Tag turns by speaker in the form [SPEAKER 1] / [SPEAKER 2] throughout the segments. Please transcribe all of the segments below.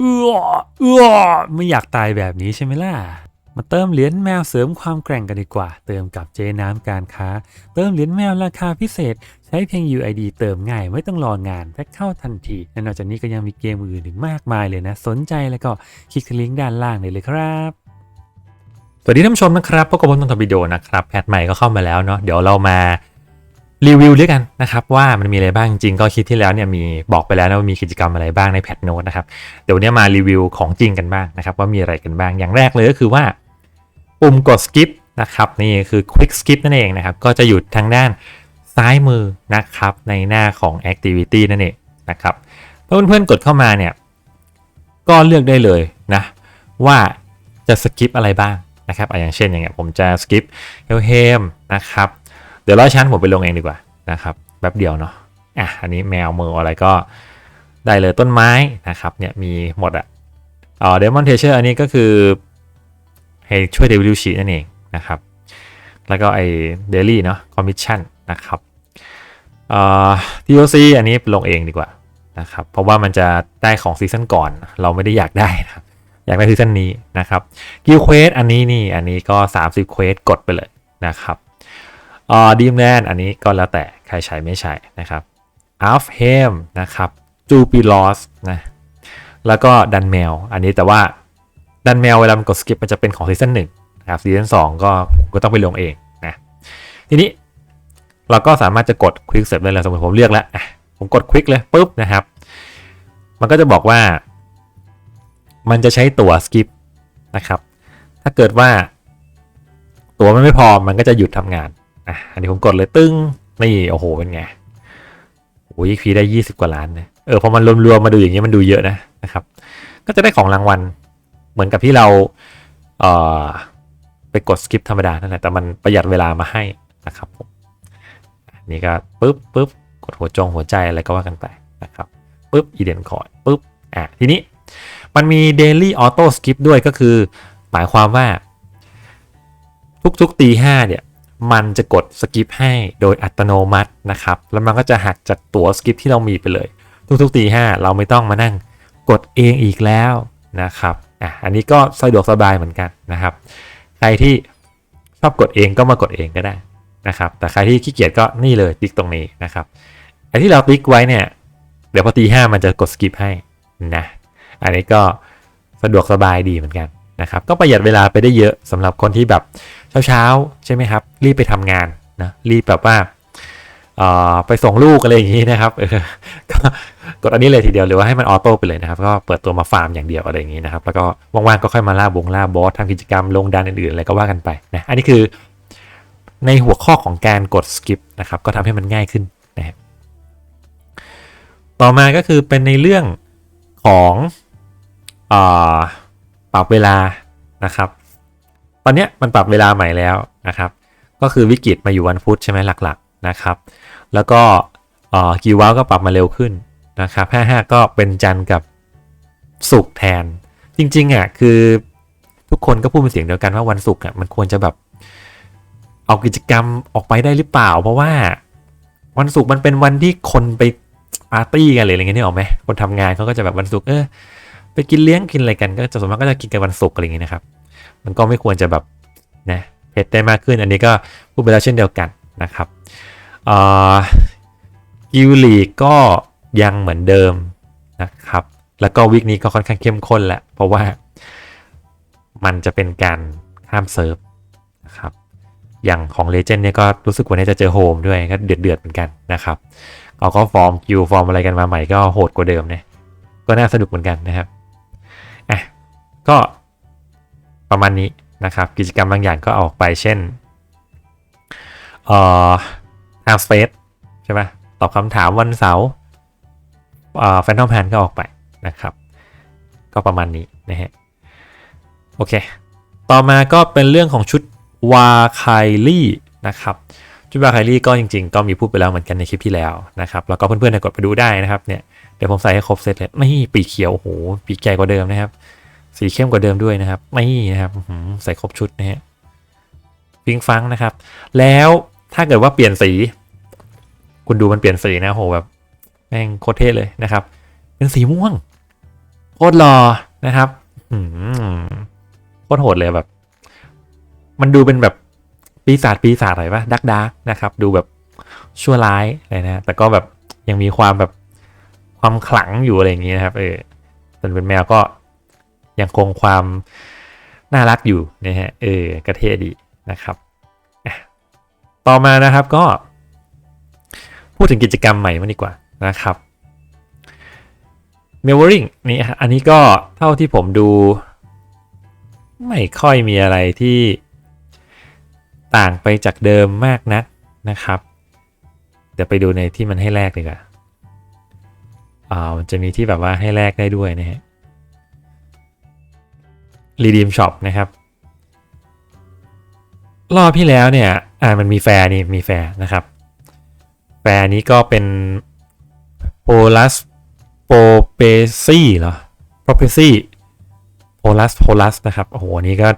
[SPEAKER 1] เอื้อเอื้อไม่อยากตายแบบนี้ใช่ไหมล่ะ มาเติมเหรียญแมวเสริมความแกร่งกันดีกว่า เติมกับเจน้ำการค้า เติมเหรียญแมวราคาพิเศษ ใช้เพียง UID เติมง่ายไม่ต้องรองานแพ็คเข้าทันทีและนอกจากนี้ก็ยังมีเกมอื่นอีกมากมายเลยนะ สนใจแล้วก็คลิกที่ลิงก์ด้านล่างได้เลยครับสวัสดีท่านผู้ชมนะครับพบกับผมต้นทวิดีโอนะครับแพทใหม่ก็เข้ามาแล้วเนาะเดี๋ยวเรามา รีวิวด้วยกันนะครับว่ามันมีอะไรบ้างจริงก็คลิดที่แล้วเนี่ยมีบอกไปแล้วนะว่ามีกิจกรรมอะไรบ้างในแพทโน้ตนะครับเดี๋ยววนนี้มารีวิวของจริงกันบ้างนะครับว่ามีอะไรกันบ้างอย่างแรกเลยก็คือว่า ปุ่มกด skip นะครับนี่คือ quick skip นั่นเองนะครับก็จะอยู่ทางด้านซ้ายมือนะครับในหน้าของ activity นั่นเองนะครับเพื่อนเพื่อนๆกดเข้ามาเนี่ยก็เลือกได้เลยนะว่าจะ skip อะไรบ้างนะครับอย่างเช่นอย่างเงี้ยผมจะ skip h e l h e m นะครับ ดี๋ยวร้อยชั้นผมไปลงเองดีกว่านะครับแป๊บเดียวเนาะอะอันนี้แมวมืออะไรก็ได้เลยต้นไม้นะครับเนี่ยมีหมดอะอ๋อ Demon t e a c h e r อันนี้ก็คือให้ช่วย W sheet นั่นเองนะครับ แล้วก็ไอ้ daily เนาะ commission นะครับเอ่อ TOC อันนี้ลงเองดีกว่านะครับเพราะว่ามันจะได้ของซีซั่นก่อน เราไม่ได้อยากได้นะครับอยากได้ซีซั่นนี้นะครับกิลเควสอันนี้นี่อันนี้ก็ 30เควสกดไปเลยนะครับ อ่อดีมแลนอันนี้ก็แล้วแต่ใครใช้ไม่ใช้นะครับอัฟเฮมนะครับจูปิลอสนะแล้วก็ดันแมว อันนี้แต่ว่าดันแมวเวลามันกดสกิปมันจะเป็นของซีซั่นหนึ่งนะครับซีซั่นสองก็ก็ต้องไปลงเองนะทีนี้เราก็สามารถจะกดควิกเสร็จได้เลยสมมติผมเลือกแล้วผมกดควิกเลยปุ๊บนะครับ มันก็จะบอกว่า มันจะใช้ตั๋วสกิปนะครับ ถ้าเกิดว่า ตั๋วมันไม่พอมันก็จะหยุดทำงาน อะอันนี้ผมกดเลยตึ้งนี่โอ้โหเป็นไงโอ้ยพีได้ 20 กว่าล้านนะเออพอมันรวมๆมาดูอย่างนี้ยมันดูเยอะนะนะครับ ก็จะได้ของรางวัล เหมือนกับที่เราเอ่อไปกดสกิปธรรมดานั่นแหละแต่มันประหยัดเวลามาให้นะครับผมนี่ก็ปุ๊บปุ๊บกดหัวจงหัวใจอะไรก็ว่ากันไปนะครับปุ๊บอีเดนคอร์ดปุ๊บอะทีนี้มันมี Daily Auto Skip ด้วยก็คือ หมายความว่า ทุกๆตีห้าเนี่ย มันจะกดสกิปให้โดยอัตโนมัตินะครับ แล้วมันก็จะหักจากตั๋วสกิปที่เรามีไปเลย ทุกๆตีห้าเราไม่ต้องมานั่งกดเองอีกแล้วนะครับอะอันนี้ก็สะดวกสบายเหมือนกันนะครับ ใครที่ชอบกดเองก็มากดเองก็ได้นะครับ แต่ใครที่ขี้เกียจก็นี่เลยติ๊กตรงนี้นะครับไอ้ที่เราติ๊กไว้เนี่ย เดี๋ยวพอตีห้ามันจะกดสกิปให้นะ อันนี้ก็สะดวกสบายดีเหมือนกันนะครับ ก็ประหยัดเวลาไปได้เยอะสำหรับคนที่แบบ เช้าๆใช่ไหมครับ รีบไปทำงานนะรีบแบบว่าเอ่อไปส่งลูกอะไรอย่างนี้นะครับก็กดอันนี้เลยทีเดียวหรือว่าให้มันออโต้ไปเลยนะครับ ก็เปิดตัวมาฟาร์มอย่างเดียวอะไรอย่างนี้นะครับ แล้วก็ว่างๆก็ค่อยมาล่าบงล่าบอสทำกิจกรรมลงดันอื่นๆอะไรก็ว่ากันไปนะอันนี้คือ ในหัวข้อของการกด skip นะครับก็ทำให้มันง่ายขึ้นนะครับต่อมาก็คือเป็นในเรื่องของเอ่อปรับเวลานะครับ ตอนนี้มันปรับเวลาใหม่แล้วนะครับ ก็คือวิกฤตมาอยู่วันพุธใช่ไหมหลักๆนะครับ แล้วก็กีวาวก็ปรับมาเร็วขึ้นนะครับ55 ก็เป็นจันทร์กับศุกร์แทน จริงๆอะคือทุกคนก็พูดเป็นเสียงเดียวกันว่าวันศุกร์อะมันควรจะแบบเอากิจกรรมออกไปได้หรือเปล่า เพราะว่าวันศุกร์มันเป็นวันที่คนไปปาร์ตี้กันเลยอะไรเงี้ยนี่ออกไหมคนทำงานเขาก็จะแบบวันศุกร์เออไปกินเลี้ยงกินอะไรกันก็จะส่วนมากก็จะกินกันวันศุกร์อะไรอย่างเงี้ยนะครับ มันก็ไม่ควรจะแบบนะเผ็ดได้มากขึ้น อันนี้ก็พูดไปแล้วเช่นเดียวกันนะครับกิวลีก็ยังเหมือนเดิมนะครับ แล้วก็วิกนี้ก็ค่อนข้างเข้มข้นแหละ เพราะว่ามันจะเป็นการข้ามเซิร์ฟนะครับ อย่างของเลเจนด์เนี่ยก็รู้สึกวันนี้จะเจอโฮมด้วยก็เดือดเดือดเหมือนกันนะครับเขาก็ฟอร์มคิวฟอร์มอะไรกันมาใหม่ก็โหดกว่าเดิมเนี่ยก็น่าสนุกเหมือนกันนะครับอะก็ ประมาณนี้นะครับ กิจกรรมบางอย่างก็ออกไปเช่นเอ่อ Time Space ใช่ไหมตอบคำถามวันเสาร์แฟนทอมแพนก็ออกไปนะครับ ก็ประมาณนี้นะฮะ โอเค ต่อมาก็เป็นเรื่องของชุดวาไคลี่นะครับ ชุดวาไคลี่ก็จริง ๆ ก็มีพูดไปแล้วเหมือนกันในคลิปที่แล้วนะครับ แล้วก็เพื่อนๆกดไปดูได้นะครับเนี่ย เดี๋ยวผมใส่ให้ครบเซตเลย ไม่ปีเขียวโอ้โหปีใหญ่กว่าเดิมนะครับ สีเข้มกว่าเดิมด้วยนะครับ ไม่นะครับใส่ครบชุดนะฮะฟิงฟังนะครับ แล้วถ้าเกิดว่าเปลี่ยนสี คุณดูมันเปลี่ยนสีนะโหแบบแม่งโคตรเท่เลยนะครับ เป็นสีม่วงโคตรหล่อนะครับอืโคตรโหดเลยแบบ มันดูเป็นแบบปีศาจปีศาจอะไรปะดักดักนะครับ ดูแบบชั่วร้ายอะไรนะ แต่ก็แบบยังมีความแบบความขลังอยู่อะไรอย่างนี้นะครับ เออส่วนเป็นแมวก็ ยังคงความน่ารักอยู่นะฮะเออกระเทดีนะครับ ต่อมานะครับก็ พูดถึงกิจกรรมใหม่มาดีกว่านะครับ m e l w a r i n g นี่ฮะอันนี้ก็เท่าที่ผมดู ไม่ค่อยมีอะไรที่ต่างไปจากเดิมมากนักนะครับ เดี๋ยวไปดูในที่มันให้แลกดีกว่าอ่ามันจะมีที่แบบว่าให้แลกได้ด้วยนะฮะ Redeem Shop นะครับ รอบที่แล้วเนี่ยอ่ามันมีแฟร์นี่มีแฟร์นะครับ แฟร์นี้ก็เป็น Polus p o p e c y เหรอ p o p e c y Polus Polus นะครับ โอ้โหอันนี้ก็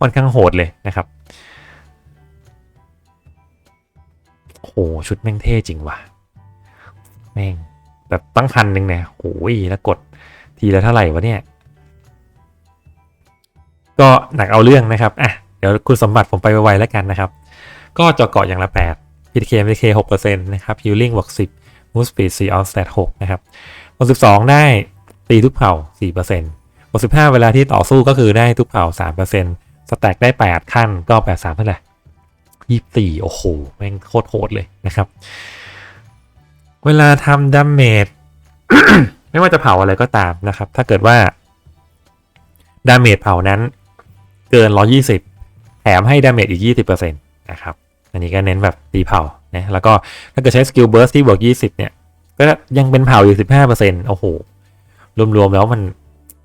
[SPEAKER 1] ค่อนข้างโหดเลยนะครับโอ้โหชุดแม่งเท่จริงว่ะ แม่งแบบตั้งพันหนึ่งเนี่ยโอ้ยแล้วกดทีละเท่าไหร่วะเนี่ย ก็หนักเอาเรื่องนะครับอะเดี๋ยวคุณสมบัติผมไปไวๆแล้วกันนะครับ ก็เจาะเกาะอย่างละ 8 PTK PTK 6%นะครับ Healing บวก10 Move Speed 4 All Stat 6นะครับบวก12 ได้ตีทุกเผ่า 4%บวก15 เวลาที่ต่อสู้ก็คือได้ทุกเผ่า 3%สแต็กได้ 8 ขั้นก็ 83เท่าไหร่ 24 โอ้โห แม่งโคตรโหดเลยนะครับ เวลาทำดาเมจไม่ว่าจะเผาอะไรก็ตามนะครับ ถ้าเกิดว่าดาเมจเผานั้น เกิน 120 แถมให้ดาเมจอีก 20%นะครับ อันนี้ก็เน้นแบบตีเผานะแล้วก็ถ้าเกิดใช้สกิลเบิร์สที่บวก 20 เนี่ย ก็ยังเป็นเผาอยู่ 15%โอ้โห รวมๆแล้วมัน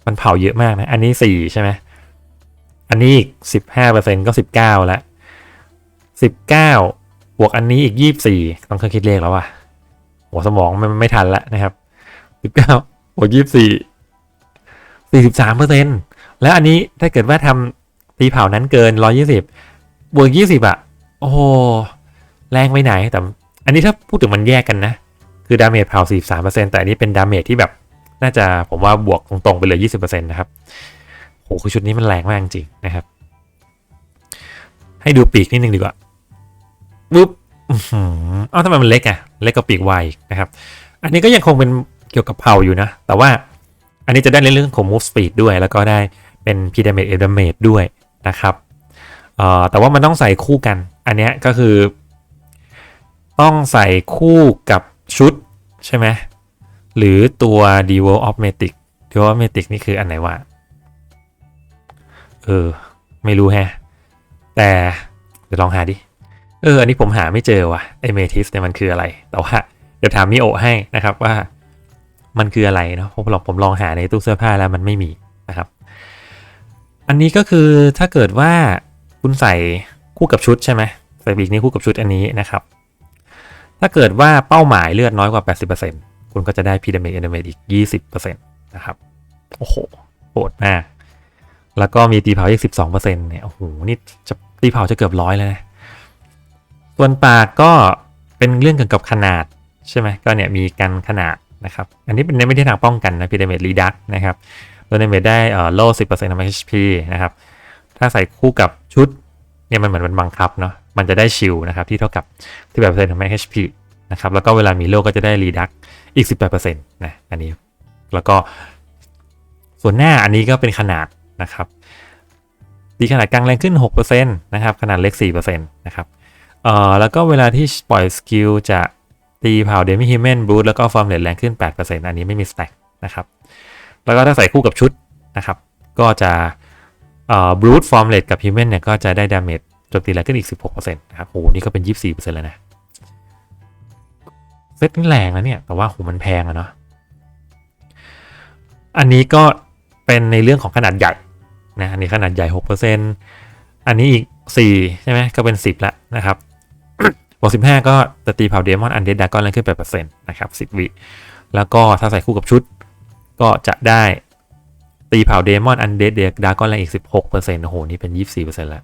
[SPEAKER 1] มันเผาเยอะมากนะ อันนี้ 4 ใช่ไหมอันนี้อีก 15%ก็ 19 แล้ว 19 บวกอันนี้อีก 24 ต้องเคยคิดเลขแล้วว่ะหัวสมองมันไม่ทันล้วนะครับ 19 บวก 24 43เปอร์เซ็นต์แล้วอันนี้ถ้าเกิดว่าทำ ตีเผานั้นเกิน 120บวก20อะ โอ้โหแรงไปไหน แต่อันนี้ถ้าพูดถึงมันแยกกันนะ คือดาเมจเผา 43%แต่อันนี้เป็นดาเมจที่แบบน่าจะผมว่าบวกตรงๆไปเลย 20%นะครับโหคือชุดนี้มันแรงมากจริงๆนะครับ ให้ดูปีกนิดนึงดีกว่าปุ๊บอื้อหือเอ้าทำไมมันเล็กอะเล็กกว่าปีกไวนะครับ อันนี้ก็ยังคงเป็นเกี่ยวกับเผาอยู่นะ แต่ว่าอันนี้จะได้ในเรื่องของ move speed ด้วย แล้วก็ได้เป็น p damage a damage ด้วย นะครับเออแต่ว่ามันต้องใส่คู่กัน อันนี้ก็คือ ต้องใส่คู่กับชุดใช่ไหมหรือตัว d e v o of Matic d e v o of Matic นี่คืออันไหนวะ เออ ไม่รู้แฮะ แต่เดี๋ยวลองหาดิ เออ อันนี้ผมหาไม่เจอว่ะไอเมทิสเนี่ยมันคืออะไร แต่ว่าเดี๋ยวถามมิโอให้นะครับว่ามันคืออะไรเนาะผมลองผมลองหาในตู้เสื้อผ้าแล้วมันไม่มีนะครับ อันนี้ก็คือถ้าเกิดว่าคุณใส่คู่กับชุดใช่ไหมใส่บีกนี้คู่กับชุดอันนี้นะครับ ถ้าเกิดว่าเป้าหมายเลือดน้อยกว่า 80%คุณก็จะได้พีดาเมจเอเดเมจอีก 20%นะครับ โอ้โหโหดมาก แล้วก็มีตีเผาอีก 12%เนี่ย โอ้โห นี่จะตีเผาจะเกือบร้อยเลยนะ ส่วนปากก็เป็นเรื่องเกี่ยวกับขนาดใช่ไหมก็เนี่ยมีกันขนาดนะครับ อันนี้เป็นในไม่ได้ทางป้องกันนะพีดาเมจรีดักนะครับ ตัวดาเมจได้เอ่อโล่10%ทำให้ HP นะครับ ถ้าใส่คู่กับชุดเนี่ยมันเหมือนมันบังคับเนาะ มันจะได้ชิลนะครับที่เท่ากับที่แบบเปอร์เซ็นต์ทำให้ HP นะครับ แล้วก็เวลามีโล่ก็จะได้รีดักอีก18%นะ อันนี้ แล้วก็ส่วนหน้าอันนี้ก็เป็นขนาดนะครับตีขนาดกลางแรงขึ้น 6%นะครับ ขนาดเล็ก 4%นะครับ เอ่อ แล้วก็เวลาที่ปล่อยสกิลจะตีเผาเดมิฮิเมนบูทแล้วก็ฟอร์มเลทแรงขึ้น 8%อันนี้ไม่มีสแต็กนะครับ แล้วก็ถ้าใส่คู่กับชุดนะครับ ก็จะเอ่อบรูทฟอร์มเลทกับฮิวแมนเนี่ยก็จะได้ดาเมจโจมตีแรงขึ้นอีก 16%นะครับโหนี่ก็เป็น 24%แล้วนะเซตนี่แรงนะเนี่ย แต่ว่าโหมันแพงอะเนาะอันนี้ก็เป็นในเรื่องของขนาดใหญ่นะอันนี้ขนาดใหญ่ 6%อันนี้อีก 4 ใช่ไหมก็เป็น 10 ละนะครับบวก15 ก็จะตีเผาเดมอนอันเดดดากอนแรงขึ้น8%นะครับ 10 วิ แล้วก็ถ้าใส่คู่กับชุด ก็จะได้ตีเผาเดมอนอันเดดเดดากอนแรงอีก 16%โอ้โห นี่เป็น 24%แล้ว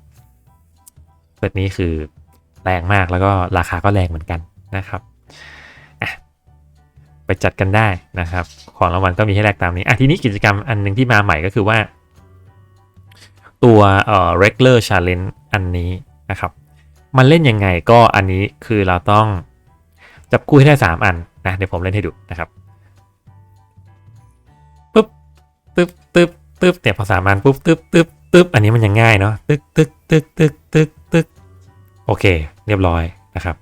[SPEAKER 1] เซตนี้คือแรงมากแล้วก็ราคาก็แรงเหมือนกันนะครับ ไปจัดกันได้นะครับ ของรางวัลก็มีให้แลกตามนี้อะทีนี้กิจกรรมอันหนึ่งที่มาใหม่ก็คือว่า ตัวเอ่อ regular challenge อันนี้นะครับ มันเล่นยังไงก็อันนี้คือเราต้องจับคู่ให้ได้ 3 อันนะเดี๋ยวผมเล่นให้ดูนะครับ ตึ๊บตึ๊บตึ๊บเนี่พอสามันปุ๊บตึ๊บตึ๊บตึ๊บอันนี้มันยังง่ายเนาะตึ๊กตึ๊กตึ๊กตึ๊กตึ๊กตึ๊กโอเค เรียบร้อยนะครับ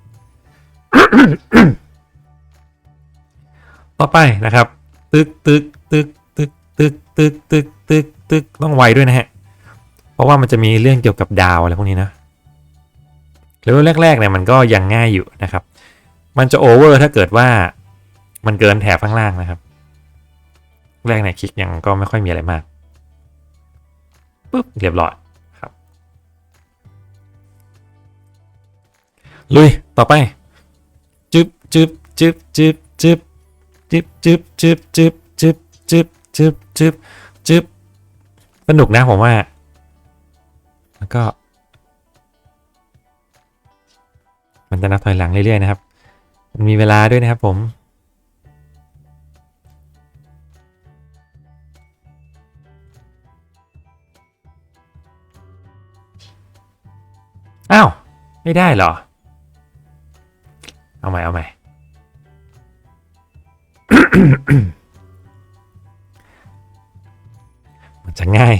[SPEAKER 1] ต่อไปนะครับตึ๊กตึ๊กตึ๊กตึ๊กตึ๊กตึ๊กตึ๊กตึ๊กตึ๊กต้องไวด้วยนะฮะเพราะว่ามันจะมีเรื่องเกี่ยวกับดาวอะไรพวกนี้นะเลเวลแรกๆเนี่ยมันก็ยังง่ายอยู่นะครับ มันจะโอเวอร์ถ้าเกิดว่ามันเกินแถบข้างล่างนะครับ แรกเนี่ยคลิกยังก็ไม่ค่อยมีอะไรมากปุ๊บเรียบร้อยครับ ลุย ต่อไปจึบจึบจึบจึบจึบจึบจึบจึบจึบจึบจึบจึบจึบจึบสนุกนะผมว่า แล้วก็ มันจะนับถอยหลังเรื่อยๆนะครับ มันมีเวลาด้วยนะครับผม อ้าว ไม่ได้เหรอ เอาใหม่เอาใหม่มันจะง่าย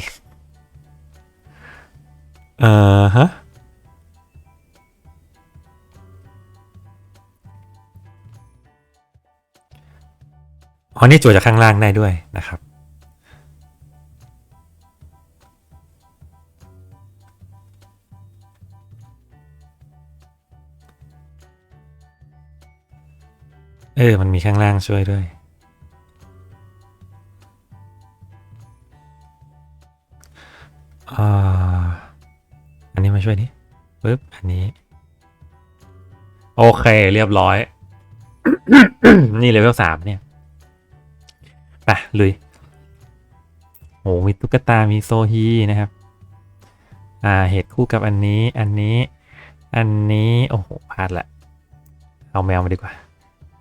[SPEAKER 1] เอ่อฮะอ๋อนี่จั่วจากข้างล่างได้ด้วยนะครับ เออ มันมีข้างล่างช่วยด้วย อ่า อันนี้มาช่วยนี่ปึ๊บ อันนี้ โอเค เรียบร้อย นี่เลเวลสามเนี่ยไปลุยโหมีตุ๊กตา มีโซฮีนะครับ อ่า เหตุคู่กับอันนี้ อันนี้ อันนี้ โอ้โหพลาดละ เอาแมวมาดีกว่า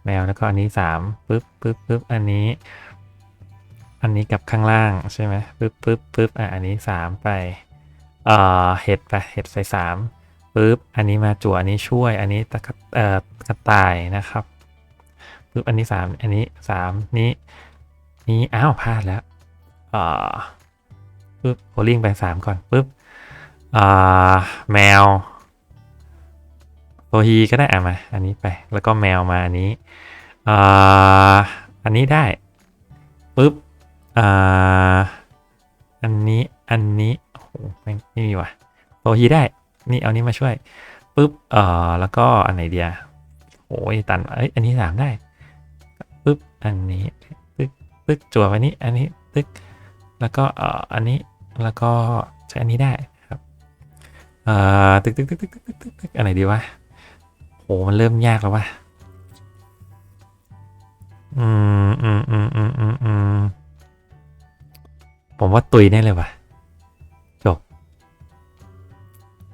[SPEAKER 1] แมวแล้วก็อันนี้สามปึ๊บปึ๊บปึ๊บอันนี้ อันนี้กับข้างล่างใช่ไหมปึ๊บปึ๊บปึ๊บอะอันนี้สามไปเอ่อเห็ดไปเห็ดใส่สามปึ๊บอันนี้มาจั่วอันนี้ช่วยอันนี้ตะกะเอ่อกระต่ายนะครับปึ๊บอันนี้สามอันนี้สามนี้นี้อ้าวพลาดแล้วเอ่อปึ๊บโบลิ่งไปสามก่อนปึ๊บอ่าแมว ตัวฮีก็ได้อะมา อันนี้ไป แล้วก็แมวมาอันนี้อ่าอันนี้ได้ปุ๊บอ่าอันนี้อันนี้โอ้โหไม่มีว่ะตัวฮีได้ นี่เอานี้มาช่วยปุ๊บเอ่อแล้วก็อันไหนเดียโอ้ยตันเอ้ยอันนี้สามได้ปุ๊บอันนี้ตึ๊กตึ๊กจั่วไปนี้อันนี้ตึ๊กแล้วก็เอ่ออันนี้แล้วก็ใช้อันนี้ได้ครับเอ่อตึ๊กตึ๊กตึ๊กตึกตึกตึกตึกอันไหนดีวะ โหมันเริ่มยากแล้ววะอืมอืมอืมอืมอืมอืมผมว่าตุยแน่เลยวะจบ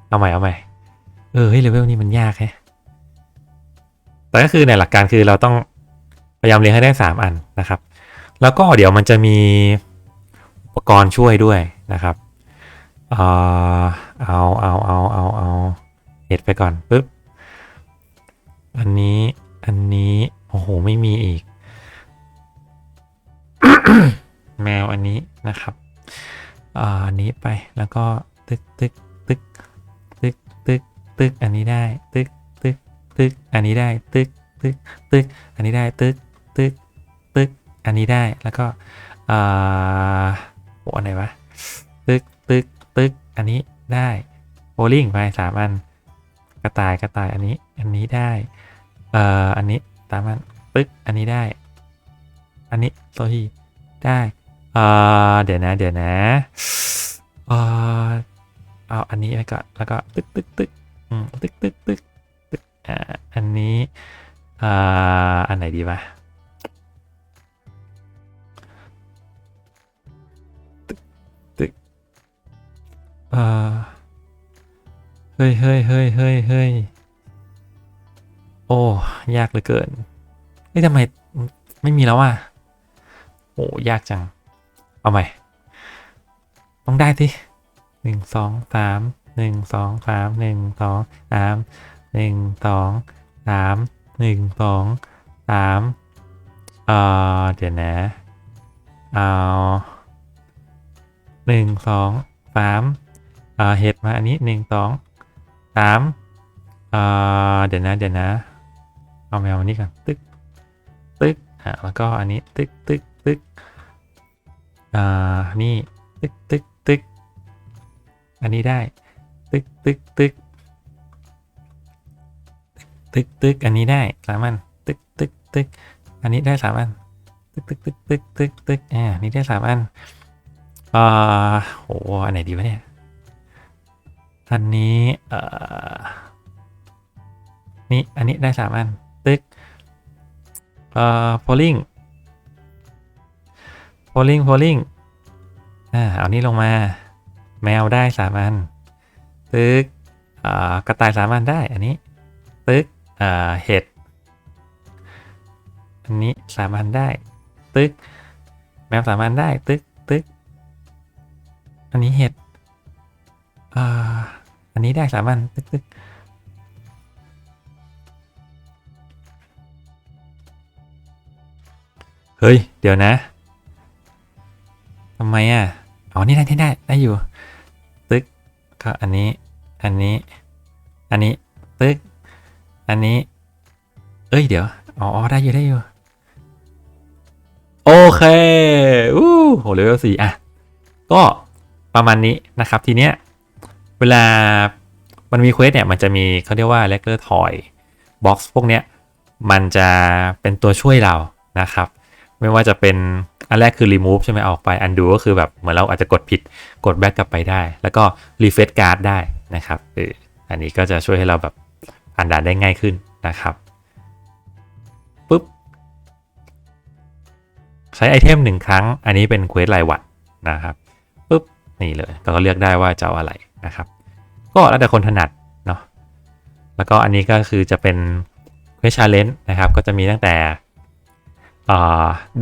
[SPEAKER 1] เอาใหม่เอาใหม่ เออเฮ้ยเลเวลนี้มันยากแฮะแต่ก็คือในหลักการคือเราต้องพยายามเรียงให้ได้สามอันนะครับ แล้วก็เดี๋ยวมันจะมีอุปกรณ์ช่วยด้วยนะครับ เอ่อเอาเอาเอาเอาเอาเห็ดไปก่อนปึ๊บ อันนี้ อันนี้ โอ้โห ไม่มีอีก แมวอันนี้นะครับ อ่าอันนี้ไป แล้วก็ตึกตึกตึกตึกตึกตึกอันนี้ได้ ตึกตึกตึกอันนี้ได้ ตึกตึกตึกอันนี้ได้ ตึกตึกตึกอันนี้ได้ แล้วก็ อ่าโอ้อันไหนวะ ตึกตึกตึกอันนี้ได้โบลิ่งไปสามอัน กระต่ายกระต่ายอันนี้ อันนี้ได้ เอ่ออันนี้ตามมันปึ๊กอันนี้ได้ อันนี้โซฮีได้เอ่อเดี๋ยวนะ เดี๋ยวนะเอ่อเอาอันนี้ไปก่อนแล้วก็ตึ๊กตึ๊กตึ๊กอืมตึ๊กตึ๊กตึกตึกอ่าอันนี้อ่าอันไหนดีวะตึกตึกอ่อเฮ้ยเฮ้ยเฮ้ยเฮ้ยเฮ้ย โอ้ยากเหลือเกินเฮ้ยทำไมไม่มีแล้วอะโอ้ยากจัง เอาใหม่ ต้องได้สิหนึ่งสองสามหนึ่งสองสามหนึ่งสองสามหนึ่งสองสามหนึ่งสองสามเอ่อเดี๋ยวนะเอาหนึ่งสองสามเอ่อเห็ดมาอันนี้หนึ่งสองสามเอ่อเดี๋ยวนะเดี๋ยวนะ เอาแมวอันนี้ก่อนตึกตึกอะแล้วก็อันนี้ตึกตึกตึกอ่านี่ตึกตึกตึกอันนี้ได้ ตึกตึกตึกตึกตึกอันนี้ได้สามอันตึกตึกตึกอันนี้ได้สามอันตึกตึกตึกตึกตึกตึกอ่าอันนี้ได้สามอันอ่าโหอันไหนดีวะเนี่ยอันนี้เอ่อนี่อันนี้ได้สามอัน อ่อ polling polling polling อ่าเอานี้ลงมา แมวได้สามอันตึกอ่ากระต่ายสามอันได้อันนี้ตึกอ่าเห็ดอันนี้สามอันได้ ตึก แมวสามอันได้ ตึกตึกอันนี้เห็ดอ่าอันนี้ได้สามอันตึกตึก เฮ้ย เดี๋ยวนะทำไมอะ อ๋อ นี่ได้ที่ได้ ได้อยู่ ตึกก็อันนี้ อันนี้ อันนี้ ตึก อันนี้ เอ้ย เดี๋ยว อ๋อ ได้อยู่ ได้อยู่ โอเค อู้โหเลเวลสี่อะ ก็ประมาณนี้นะครับ ทีเนี้ย เวลา มันมีเควสเนี่ย มันจะมีเขาเรียกว่าเลกเลอร์ทอยบ็อกซ์พวกเนี้ย มันจะเป็นตัวช่วยเรานะครับ ไม่ว่าจะเป็นอันแรกคือ remove ใช่ไหมออกไป undo ก็คือแบบเหมือนเราอาจจะกดผิดกด back กลับไปได้ แล้วก็ refresh card ได้นะครับเอออันนี้ก็จะช่วยให้เราแบบผ่านด่านได้ง่ายขึ้นนะครับปุ๊บใช้ไอเทมหนึ่งครั้ง อันนี้เป็นเควสรายวันนะครับปุ๊บนี่เลยเราก็เลือกได้ว่าจะเอาอะไรนะครับ ก็แล้วแต่คนถนัดเนาะแล้วก็อันนี้ก็คือจะเป็นเควสชาเลนจ์นะครับ ก็จะมีตั้งแต่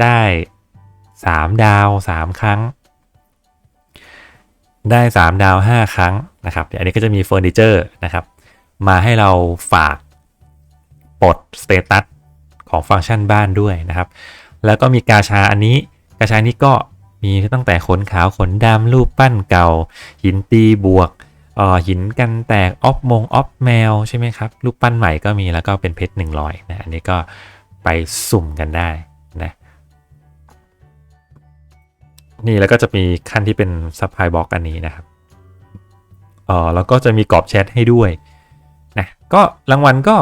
[SPEAKER 1] ได้ 3 ดาว 3 ครั้ง ได้ 3 ดาว 5 ครั้งนะครับ อันนี้ก็จะมีเฟอร์นิเจอร์นะครับ มาให้เราฝากปลดสเตตัสของฟังก์ชันบ้านด้วยนะครับ แล้วก็มีกาชาอันนี้ กาชานี้ก็มีตั้งแต่ขนขาวขนดำรูปปั้นเก่า หินตีบวกออหินกันแตกออฟมงออฟแมวใช่ไหมครับ รูปปั้นใหม่ก็มีแล้วก็เป็นเพชรหนึ่งร้อยนะอันนี้ก็ไปสุ่มกันได้ นี่แล้วก็จะมีขั้นที่เป็นซับไพบล็อกอันนี้นะครับเออแล้วก็จะมีกรอบแชทให้ด้วยนะก็รางวัลก็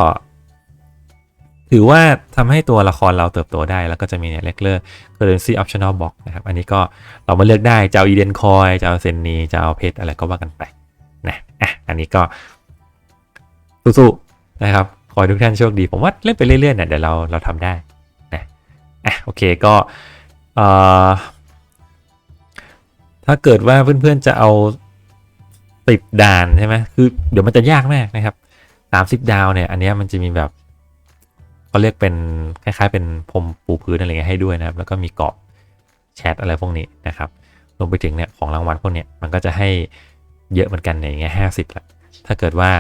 [SPEAKER 1] ถือว่าทำให้ตัวละครเราเติบโตได้ แล้วก็จะมีเนี่ยเลกเลอร์ currency optional box นะครับ อันนี้ก็เรามาเลือกได้จะเอาอีเดนคอยจะเอาเซนนีจะเอาเพชรอะไรก็ว่ากันไปนะอะอันนี้ก็สู้ๆนะครับขอให้ทุกท่านโชคดี ผมว่าเล่นไปเรื่อยๆเนี่ยเดี๋ยวเราเราทำได้นะอะโอเคก็เอ่อ ถ้าเกิดว่าเพื่อนๆจะเอาติดด่านใช่ไหมคือ เดี๋ยวมันจะยากมากนะครับสามสิบดาวเนี่ย อันนี้มันจะมีแบบเขาเรียกเป็นคล้ายๆ เป็นพรมปูพื้นอะไรเงี้ยให้ด้วยนะครับ แล้วก็มีเกาะแชทอะไรพวกนี้นะครับ รวมไปถึงเนี่ยของรางวัลพวกเนี้ยมันก็จะให้เยอะเหมือนกันอย่างเงี้ยห้าสิบละถ้าเกิดว่า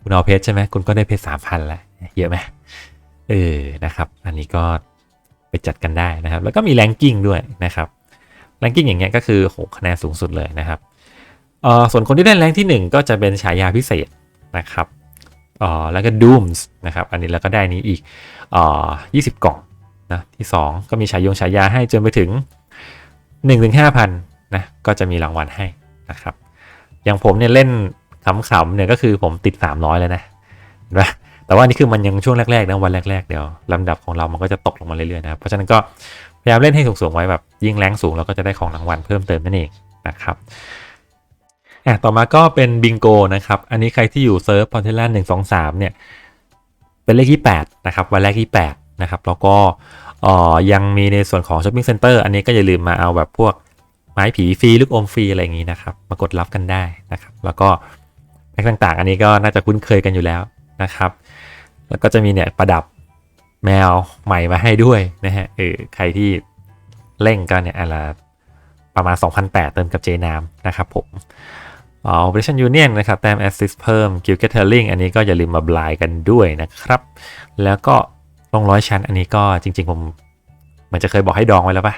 [SPEAKER 1] คุณเอาเพชรใช่ไหมคุณก็ได้เพชรสามพันละเยอะไหมเออนะครับ อันนี้ก็ไปจัดกันได้นะครับ แล้วก็มีแรงกิ้งด้วยนะครับ แรงกิ้งอย่างเงี้ยก็คือโหคะแนนสูงสุดเลยนะครับเอ่อส่วนคนที่ได้แรงที่ 1 ก็จะเป็นฉายาพิเศษนะครับเอ่อแล้วก็ Dooms นะครับ อันนี้แล้วก็ได้นี้อีกเอ่อ20กล่องนะที่ 2 ก็มีฉายงฉายาให้จนไปถึง1-5,000ถึง5,000นนะก็จะมีรางวัลให้นะครับ อย่างผมเนี่ยเล่นขำๆเนี่ยก็คือผมติด 300แล้วนะเห็นปะแต่ว่านี่คือมันยังช่วงแรกๆนะวันแรกๆเดี๋ยวลำดับของเรามันก็จะตกลงมาเรื่อยๆนะครับเพราะฉะนั้นก็ ยายามเล่นให้สูงๆไว้แบบยิ่งแรงสูงเราก็จะได้ของรางวัลเพิ่มเติมนั่นเองนะครับอะต่อมาก็เป็นบิงโกนะครับ อันนี้ใครที่อยู่เซิร์ฟพอเทล่าหนึ่งสองสามเนี่ย เป็นเลขที่8นะครับ วันแรกที่8นะครับ แล้วก็เอ่อยังมีในส่วนของช้อปปิ้งเซ็นเตอร์อันนี้ก็อย่าลืมมาเอาแบบพวกไม้ผีฟรีลูกอมฟรีอะไรอย่างนี้นะครับ มากดรับกันได้นะครับ แล้วก็แพ็คต่างๆ อันนี้ก็น่าจะคุ้นเคยกันอยู่แล้วนะครับ แล้วก็จะมีเนี่ยประดับ แมวใหม่มาให้ด้วยนะฮะเออใครที่เล่งก็เนี่ยอะไรประมาณ 2,008 เติมกับเจนามนะครับผมอ๋อ Operation Union นะครับแต้ม Assist เพิ่ม Guild Gathering อันนี้ก็อย่าลืมมาบลายกันด้วยนะครับ แล้วก็ลงร้อยชั้นอันนี้ก็จริง ๆ ผมเหมันจะเคยบอกให้ดองไว้แล้วปะ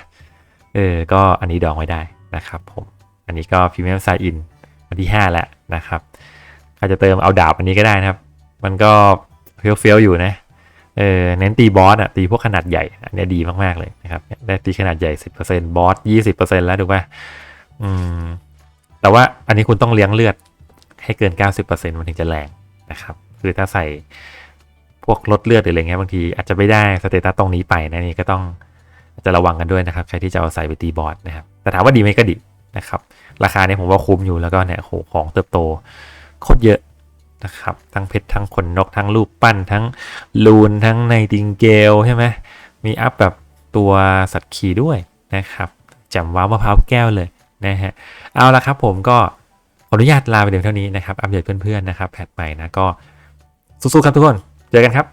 [SPEAKER 1] เออ ก็อันนี้ดองไว้ได้นะครับผม อันนี้ก็พรีเมียมไซอินวันที่ 5 แล้วนะครับใครจะเติมเอาดาบอันนี้ก็ได้นะครับ มันก็เฟี้ยวๆอยู่นะ เออเน้นตีบอสอะตีพวกขนาดใหญ่อันนี้ดีมาก ๆ เลยนะครับได้ตีขนาดใหญ่ 10%บอส 20%แล้วถูกป่ะอืมแต่ว่าอันนี้คุณต้องเลี้ยงเลือดให้เกิน 90%มันถึงจะแรงนะครับ คือถ้าใส่พวกลดเลือดหรืออะไรเงี้ยบางทีอาจจะไม่ได้สเตตัสตรงนี้ไปนะนี่ก็ต้องจจะระวังกันด้วยนะครับ ใครที่จะเอาใส่ไปตีบอสนะครับแต่ถามว่าดีไหมก็ดีนะครับ ราคาเนี่ยผมว่าคุ้มอยู่แล้วก็เนี่ยโหของเติบโตโคตรเยอะ นะครับ ทั้งเพชรทั้งขนนกทั้งรูปปั้นทั้งลูนทั้งในติงเกลใช่ไหมมีอัพแบบตัวสัตว์ขี่ด้วยนะครับจำว้าวมะพร้าวแก้วเลยนะฮะเอาละครับผมก็ขออนุญาตลาไปเดี๋ยวเท่านี้นะครับ อัปเดตเพื่อนๆนะครับแพทใหม่นะก็สู้ๆครับทุกคน เจอกันครับ